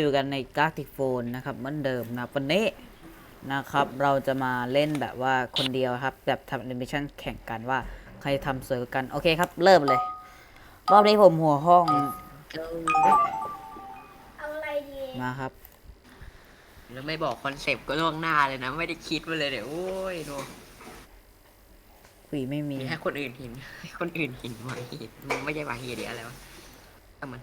อยู่กันในก a ติโฟนนะครับเหมือนเดิมนะวันนี้นะครับเราจะมาเล่นแบบว่าคนเดียวครับแบบทำแอนิเมชันแข่งกันว่าใครทำสวยกว่ากัน โอเคครับ เริ่มเลย รอบนี้ผมหัวห้องเอาอะไรดีมาครับ แล้วไม่บอกคอนเซปต์ก็ล่วงหน้าเลยนะ ไม่ได้คิดมาเลยเดี๋ยวโอ้ยโนคุยไม่มีให้คนอื่นเห็นให้คนอื่นเห็นว่าเห็นมันไม่ใช่ว่าเห็นหรืออะไรวะถ้ามัน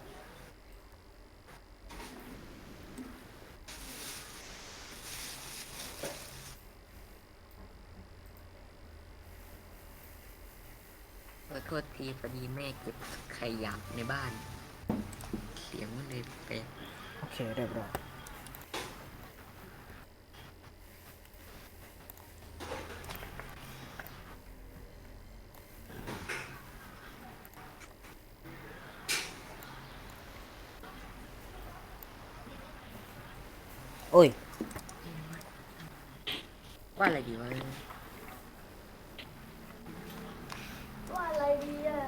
ขอโทษทีพอดีแม่เก็บขยะในบ้าน เสียงมันเลยเป๊ะโอเคเรียบร้อยโอ้ย ว่าอะไรดีวะ ว่าอะไรดีอะ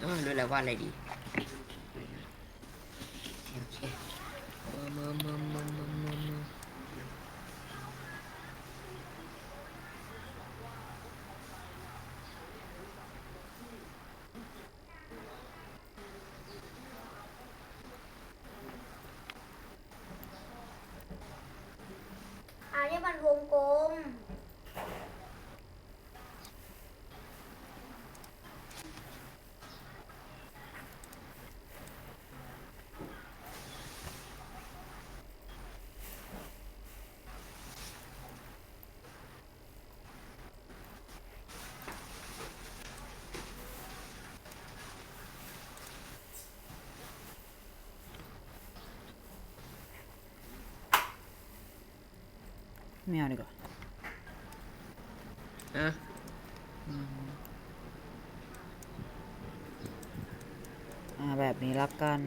เออรู้แล้วว่าอะไรดีโอเคมามามามามามามา อันนี้มันวงกลม ไม่เอาดีกว่าอะอ่าแบบนี้ละกัน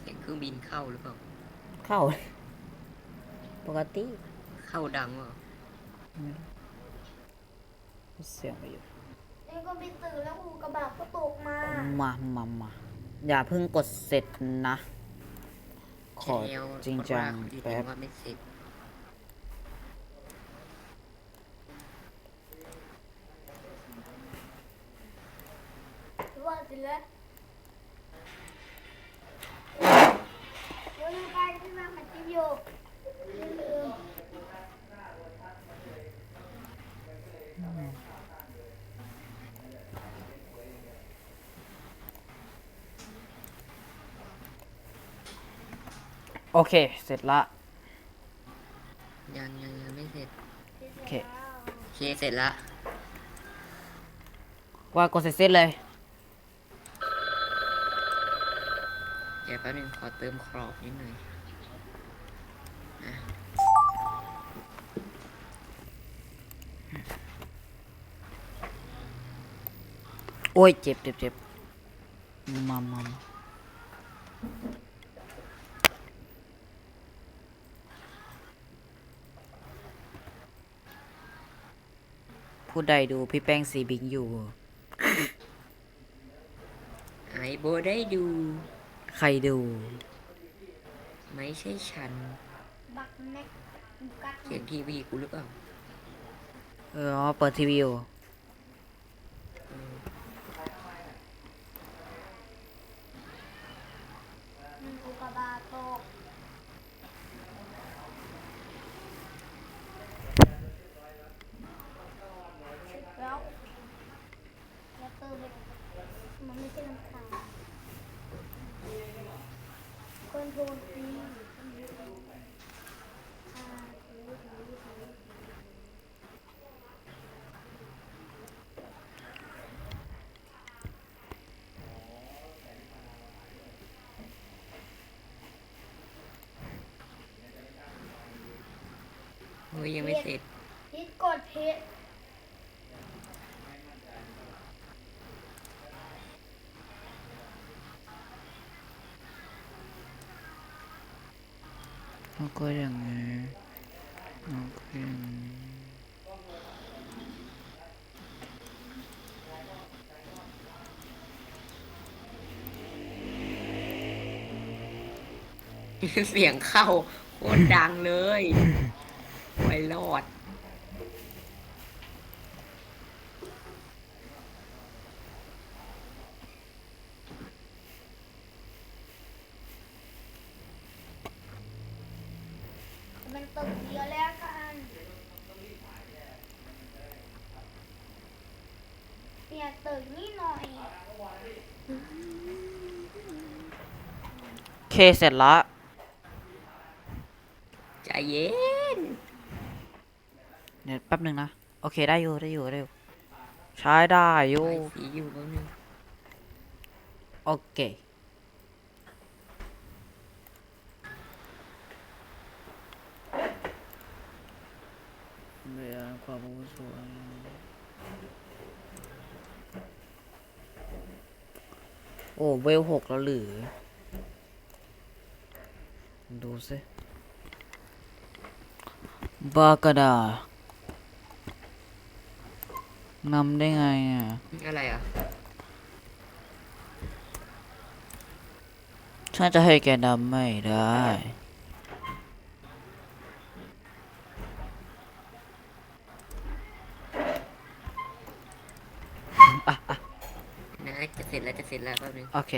เสียงเครื่องบินเข้าหรือเปล่า เข้า ปกติ เข้าดังเปล่าเสียงไปอยู่ นี่ก็ไปตื่นแล้วหูกระบะก็ตกมา มามามาอย่าเพิ่งกดเสร็จนะ ขอแล้วจริงจังคนว่าแป๊บ ว่าไม่เสร็จ ว่าเสร็จแล้วเดี๋ยวมีใครที่มาขัดจิบอยู่ลืม โอเค เสร็จละ ยังยังยังไม่เสร็จโอเค โอเคเสร็จละว่ากดเสร็จเสร็จเลย เดี๋ยวแป๊บนึงขอเติมครอบนิดหน่อยอะโอ้ย เจ็บเจ็บเจ็บมามาม ผู้ใดดูพี่แป้งสีบิงอยู่ ไอโบได้ดู ใครดู ไม่ใช่ฉัน บักแม็กกัดเสียงทีวีกูหรือเปล่า เอออ๋อเปิดทีวีอยู่ หูกระบะตกแล้วแล้วเติมไปมันไม่ใช่น้ำตาลคนโทนฟรีอ่าถูถูถู เฮ้ยยังไม่เสร็จฮิตกดเพจต้องก็อย่างนี้แล้วก็อย่างนี้เสียงเข้าโคตรดังเลยไม่ รอด มันตึกเดียวแล้วกันเปลี่ยนตึกนี่หน่อยโอเคเสร็จละ ใจเย็น เดี๋ยวแป๊บหนึ่งนะ โอเคได้อยู่ได้อยู่ได้อยู่ใช้ได้อยู่ไฟสีอยู่แป๊บนึงโอเคเบียความรู้สวยโอ้เวลหกแล้วหรือ ดูสิบากระดา นำได้ไงอะ อะไรอะ ฉันจะให้แกนำไม่ได้ นะจะเสร็จแล้วจะเสร็จแล้วแป๊บนึงโอเค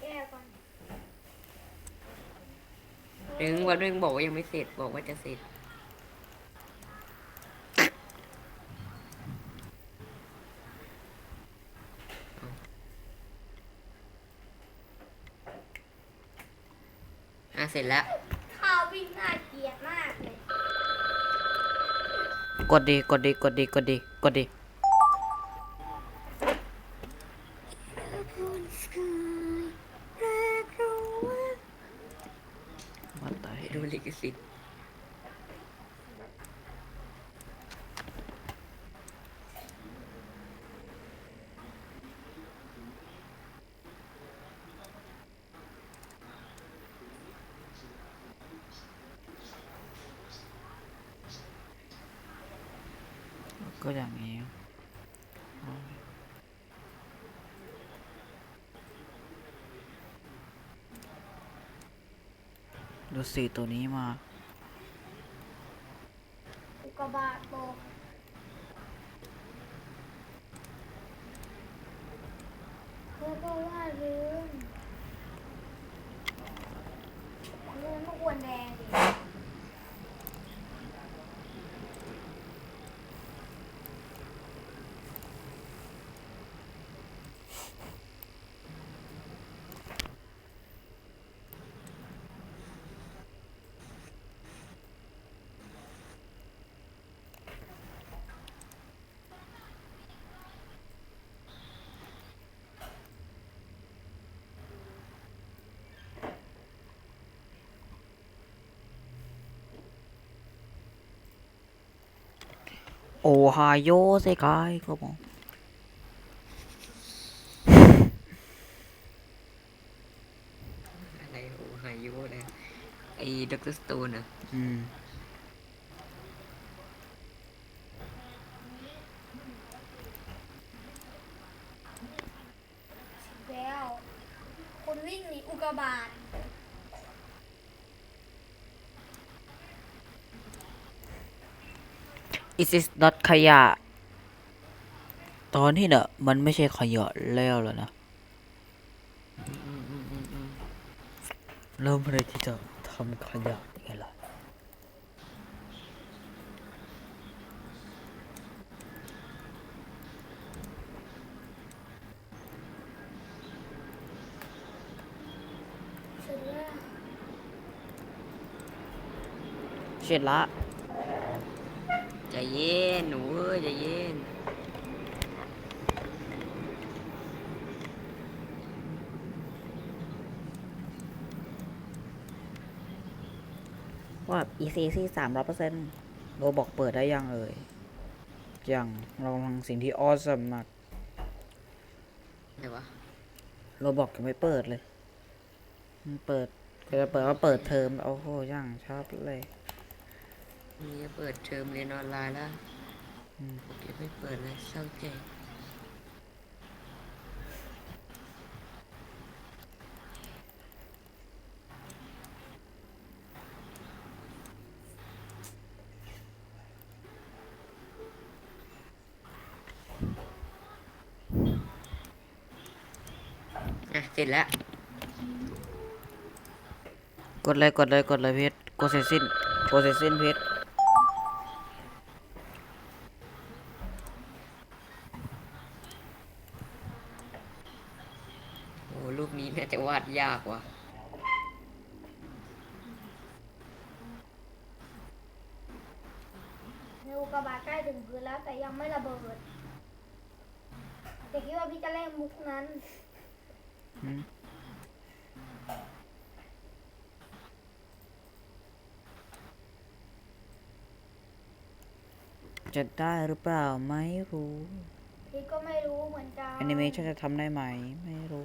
แก้ก่อนนึงวันนึงบอกว่ายังไม่เสร็จบอกว่าจะเสร็จ เสร็จแล้ว ข้าววิ่งน่าเกลียดมากเลย กดดีกดดีกดดีกดดีกดดี What the ดู hell ลิขสิทธิ์ ก็อย่างนี้ดูสีตัวนี้มา อุกกาบาตตกแล้วก็ว่าลืมลืมมะกวนแดงดิ โอไฮโอเซกายก็มองอะไรโอ้หายุอะไรไอ้ด็อกเตอร์สโตนอะ อืม แล้ว คนวิ่งหนีอุกกาบาต อิสิส not ขยะ ตอนที่เนอะมันไม่ใช่ขยะแล้วแล้วนะ เริ่มเลยที่จะทำขยะยังไงล่ะ เสร็จแล้วเสร็ จละใจเย็นหนูเอ้ยใจเย็นว่า ECC สามร้อยเปอร์เซ็นต์โรบอกเปิดได้ยังเอ่ยยังเรากำลังสิ่งที่ออสมากไหนวะโรบอกยังไม่เปิดเลย มันเปิดเดี๋ยวเปิดว่าเปิดเทอมโอ้โหย่างชอบเลย นี่เปิดเทอมเรียนออนไลน์แล้วอืมโอเคไม่เปิดเลยเศร้าใจอะเสร็จแล้ว กดเลยกดเลยกดเลยเพชรกดเสร็จสิ้นกดเสร็จสิ้นเพชร โอ้รูปนี้น่าจะวาด ยากว่ะในอุกกาบาตใกล้ถึงพื้นแล้วแต่ยังไม่ระเบิดแต่คิดว่าพี่จะเล่นมุกนั้น อืมจะได้หรือเปล่าไม่รู้ พี่ก็ไม่รู้เหมือนกัน แอนิเมชันจะทำได้ไหม ไม่รู้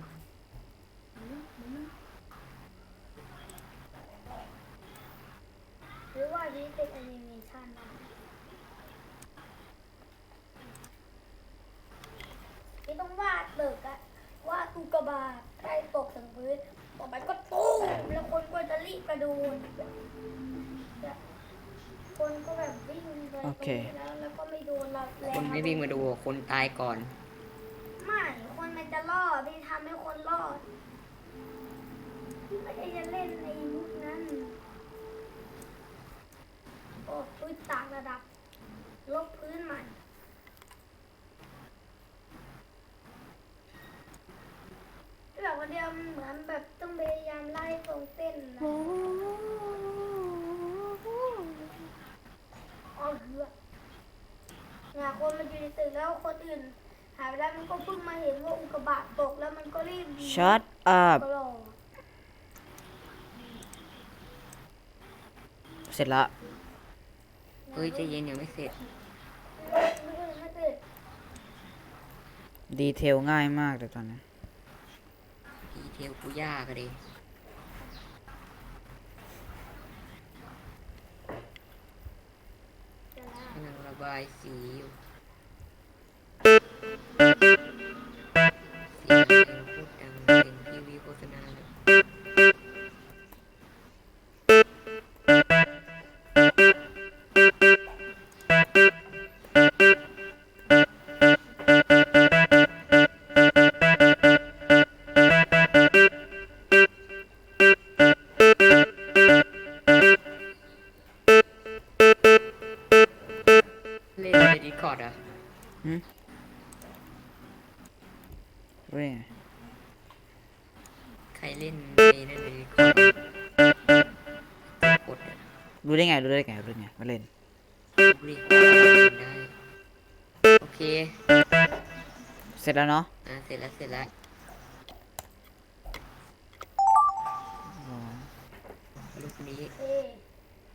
หรือว่าพี่เป็นแอนิเมชันนะพี่ต้องวาดตึกอะวาดอุกกาบาตใกล้ตกถึงพื้นต่อไปก็ตู้มแล้วคนก็จะรีบกระโดดคนก็แบบวิ่งไปโอเค แล้วแล้วก็ไม่โดนเราแรคนงไม่วิ่งมาดูอะคนตายก่อน ไม่คนมันจะรอดที่ทำให้คนรอดไม่ได้จะเล่นในมุก โอ้พื้นต่างระดับ ลบพื้นใหม่แบบคนเดียวมันเหมือนแบบต้องพยายามไล่ตรงเต้นนะอ๋อเหือเนี่ยคนมันอยู่ในตึกแล้วคนอื่น หายไปแล้วมันก็เพิ่งมาเห็นว่าอุกกาบาตตกแล้วมันก็รีบหนี shut up ตลอดเสร็จละ เฮ้ยใจเย็นยังไม่เสร็จไม่ได้ไม่ได้ดีเทลง่ายมากแต่ตอนนี้ดีเทลกูยากอะดิจะละกำลังระบายสีอยู่เสียงเพลงพูดดังเป็นทีวีโฆษณา จแล้วเนาะอะเสร็จแล้วเสร็จแล้วลูกนี้เอ๊ะ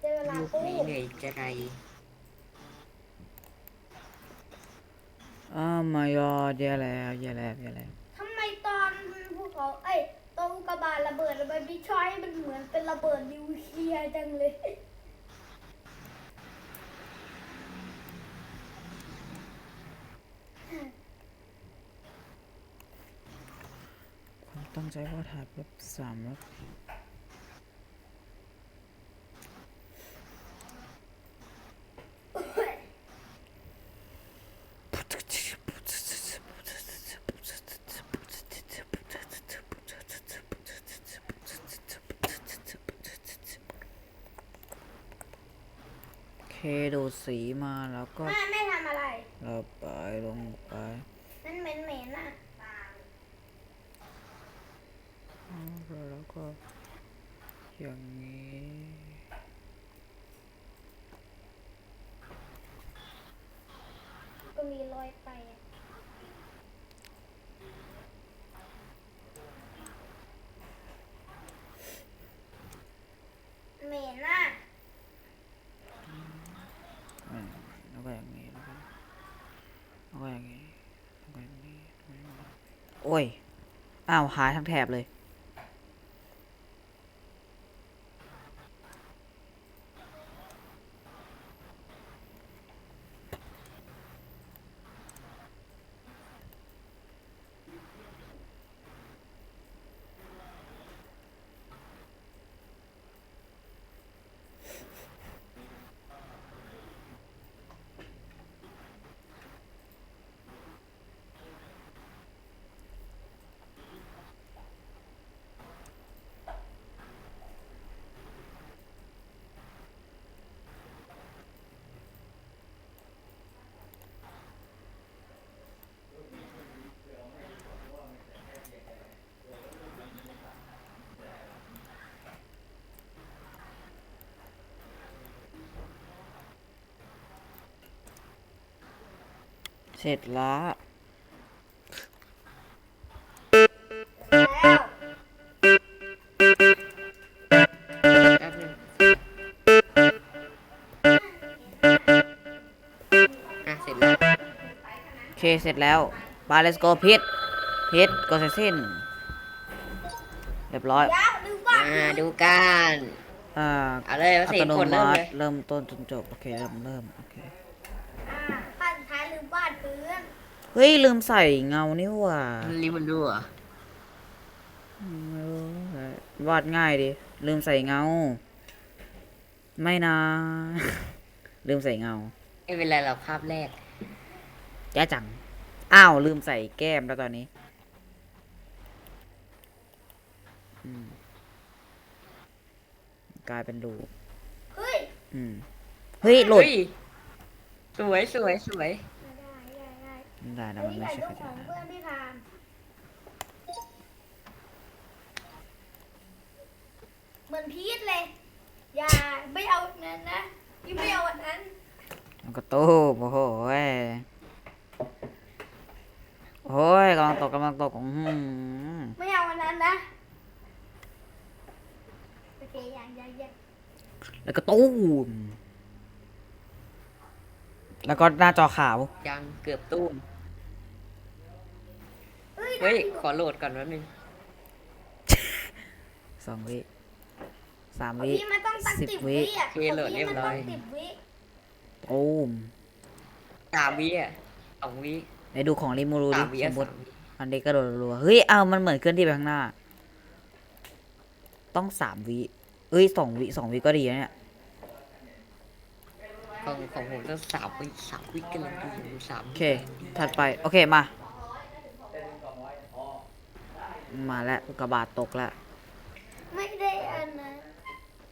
เจอเวลาลูกตู้นี้เหนื่อยจะไรอ้าวมายอดแย่แล้วแย่แล้วแย่แล้วทำไมตอนภูเขาเอ้ยตอนอุกกาบาตระเบิดระเบิดบิ๊กชอยมันเหมือนเป็นระเบิดนิวเคลียร์จังเลย ผม ตั้งใจว่าถ่ายแบบสามแล้วโอเคดูดสีมาแล้วก็แม่ไม่ทำอะไรระบายลงไปมันเหม็นเหม็นๆน่ะ แล้วก็ อย่างนี้ ก็มีรอยไปอะเหม็นน่ะอืมแล้วก็อย่างนี้แล้วก็แล้วก็อย่างนี้แล้วก็อย่างนี้แล้วก็อย่างนี้โอ้ยอ้าวหายทั้งแถบเลย เสร็จแล้วแล้วแป๊บนึงอะเสร็จแล้วโอเค เสร็จแล้วบา let's go พิษพิษก็เสร็จสิ้น เรียบร้อยเดี๋ยวดูว่าอ่าดูกัน อ่า เอาเลยว่าอัสี่ตโนคนเริ่มมัเลติย เริ่มต้นจนจบ โอเค เริ่มเริ่มโอเค อ่าขั้นท้ายลืมวาดพื้น เฮ้ย ลืมใส่เงานี่หว่ารีบมันดูเหรอะไม่รู้วาดง่ายดิ ลืมใส่เงา ไม่นะ ลืมใส่เงา ไม่เป็นไรหรอกภาพแรกแย่จัง อ้าว ลืมใส่แก้มแล้วตอนนี้อืมกลายเป็นรูปเฮ้ยอืมเฮ้ย หลุดเฮ้ยสวยสวยสวยไม่ได้ไม่ ได้ไม่ได้ไม่ได้นะเฮ้มันยไม่ถ่ายใช่รูกประขดาองษเพื่อนพี่พามเหมือนพีทเลย อย่าไม่เอาอันนั้นนะพี่ไม่เอาอันนั้นมันก็ตู้มโอ้โหเว้ยโอ้ยกำลังตกกำลังตกอืมไม่เอาอันนั้นนะโอเคอย่างอย่างอย่างแล้วก็ตู้มแล้วก็หน้าจอขาว ยังเกือบตุ้ม เฮ้ยเฮ้ยได้ขอโหลดก่อนแป๊บนึงสองวิสามของวิพี่มันต้องตั้งสิบสิบวิวิอะของพี่มันต้องสิบวิตูมสามวิอะสองวิไหนดูของริมูรูดิสามวิสอะมมติสามวิอันนี้ก็โดดรัวๆเฮ้ยเอามันเหมือนเคลื่อนที่ไปข้างหน้า ต้องสามวิเอ้ยสองวิสองวิก็ดีนะเนี่ยของของผมต้องสามวิสามวิกันเลยดูสามโอเค ถัดไป โอเคมา มาแล้วอุกกาบาตตกแล้วไม่ได้อันนั้น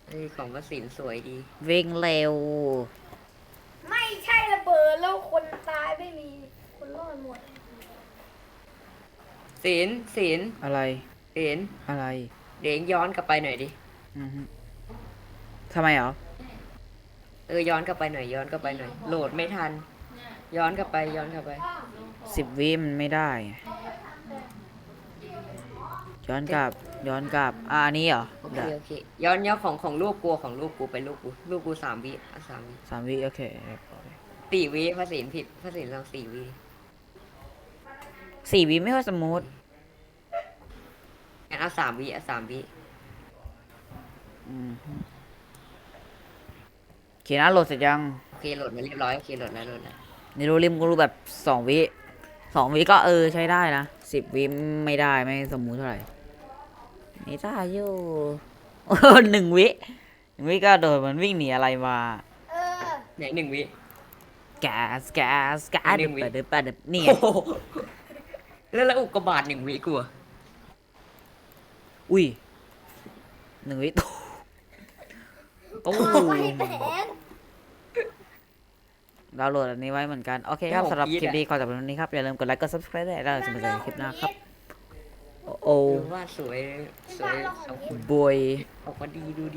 เฮ้ยของก็สินสวยดี วิ่งเร็ว ไม่ใช่ระเบิดแล้วคนตายไม่มี คนรอดหมด สินสินอะไรสินอะไรเดี๋ยวย้อนกลับไปหน่อยดิ อือฮึทำไมเหรอเออย้อนกลับไปหน่อยย้อนกลับไปหน่อย โหลดไม่ทัน ย้อนกลับไปย้อนกลับไป สิบวิมันไม่ได้ ย้อนกลับย้อนกลับอ่าอันนี้เหรอโอเคเดี๋ยวโอเคย้อนย้อนของของลูกกูของลูกกูไปลูกกูลูกกูสามวิอะสามวิสามวิโอเคเรียบร้อยสี่วิภาษีผิดภาษีลองสี่วิสี่วิไม่ค่อยสมูทงั้นเอาสามวิเอาสามวิอืมฮึโอเคนะโหลดเสร็จยังโอเคโหลดมาเรียบร้อยโอเคโหลดแล้วโหลดแล้วนี่รู้ริมก็รู้แบบสองวิสองวิก็เออใช้ได้นะสิบวิไม่ได้ไม่สมูทเท่าไหร่ ไม่ได้อยู่โอ้หนึ่งวิหนึ่งวิก็โดดเหมันวิ่งหนีอะไรมาเออไหนหนึ่งวิแกสแกสแกสหนึ่งวิเปิดเปิดเปิดนี่ไงโอ้โหแล้วแล้วอุกกาบาตหนึ่งวิกูอะอุ้ยหนึ่งวิตู้ตู้เอาไว้แบงดาวน์โหลดอันนี้ไว้เหมือนกัน โอเคครับสำหรับคลิปนี้ขอจบเพียงเท่านี้ครับ อย่าลืมกดไลค์กด subscribe ด้วยแล้วเราจะมาเจอกันคลิปหน้าครับ โอ้โอ้ดูว่าสวยสวยสองคนบอยออกมาดีดูดี